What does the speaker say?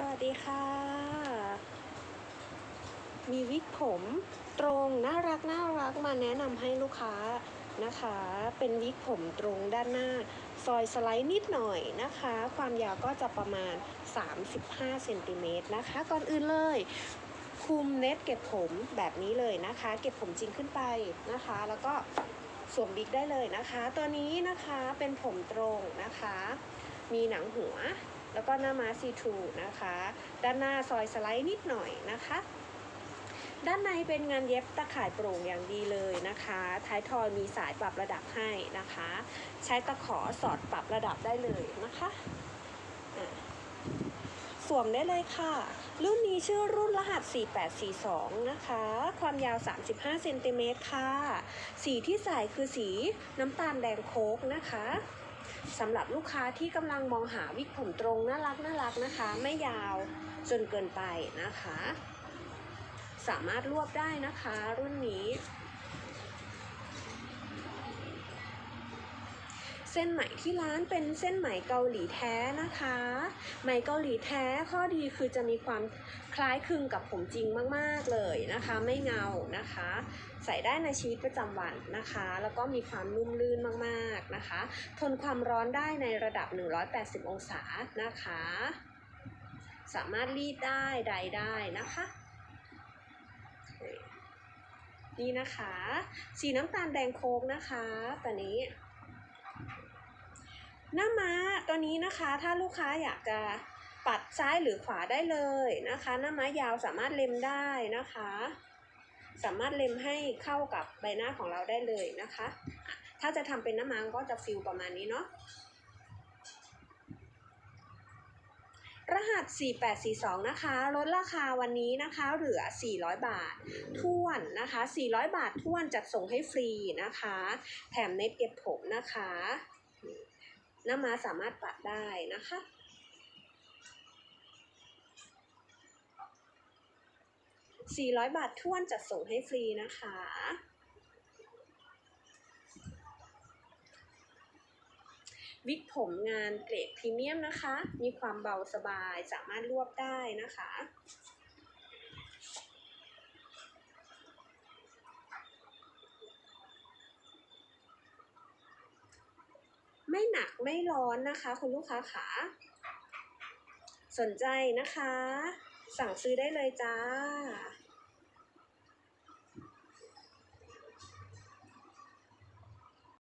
สวัสดีค่ะ มีวิกผมตรงน่ารักน่ารักมาแนะนำให้ลูกค้านะคะ เป็นวิกผมตรงด้านหน้า ซอยสไลด์นิดหน่อยนะคะ ความยาวก็จะประมาณ 35เซนติเมตรนะคะ ก่อนอื่นเลยคุมเน็ตเก็บผมแบบนี้เลยนะคะ เก็บผมจริงขึ้นไปนะคะ แล้วก็สวมบิ๊กได้เลยนะคะ ตัวนี้นะคะเป็นผมตรงนะคะ มีหนังหัว แล้วก็หน้าม้าซีทูนะคะ ด้านหน้าซอยสไลด์นิดหน่อยนะคะ ด้านในเป็นงานเย็บตะข่ายโปร่งอย่างดีเลยนะคะ ท้ายทอยมีสายปรับระดับให้นะคะ ใช้ตะขอสอดปรับระดับได้เลยนะคะสวมได้เลยค่ะ รุ่นนี้ชื่อรุ่นรหัส 4842 นะคะ ความยาว 35เซนติเมตรค่ะ สีที่ใส่คือสีน้ำตาลแดงโคกนะคะ สำหรับลูกค้าที่กำลังมองหาวิกผมตรงน่ารักน่ารักนะคะ ไม่ยาวจนเกินไปนะคะ สามารถรวบได้นะคะ รุ่นนี้ ส้นไหมที่ร้านเป็นเส้นไหมเกาหลีแท้นะคะ ไหมเกาหลีแท้ข้อดีคือจะมีความคล้ายคลึงกับผมจริงมากๆเลยนะคะ ไม่เงานะคะ ใส่ได้ในชีวิตประจำวันนะคะ แล้วก็มีความนุ่มลื่นมากๆนะคะ ทนความร้อนได้ในระดับ 180 องศานะคะ สามารถรีดได้ใดได้นะคะนี่นะคะ สีน้ำตาลแดงโค้กนะคะตัวนี้ หน้าม้าตัวนี้นะคะถ้าลูกค้าอยากจะปัดซ้ายหรือขวาได้เลยนะคะ หน้าม้ายาวสามารถเล็มได้นะคะ สามารถเล็มให้เข้ากับใบหน้าของเราได้เลยนะคะ ถ้าจะทำเป็นหน้าม้าก็จะฟิลประมาณนี้เนาะรหัส 4842 นะคะ ลดราคาวันนี้นะคะ เหลือ 400 บาทท้วนนะคะ 400 บาทท้วนจัดส่งให้ฟรีนะคะ แถมเน็ตเก็บผมนะคะ น้าม้าสามารถปัดได้นะคะ 400 บาทท้วนจัดส่งให้ฟรีนะคะ วิกผมงานเกรดพรีเมียมนะคะ มีความเบาสบายสามารถรวบได้นะคะ ไม่หนักไม่ร้อนนะคะคุณลูกค้าขาสนใจนะคะ สั่งซื้อได้เลยจ้า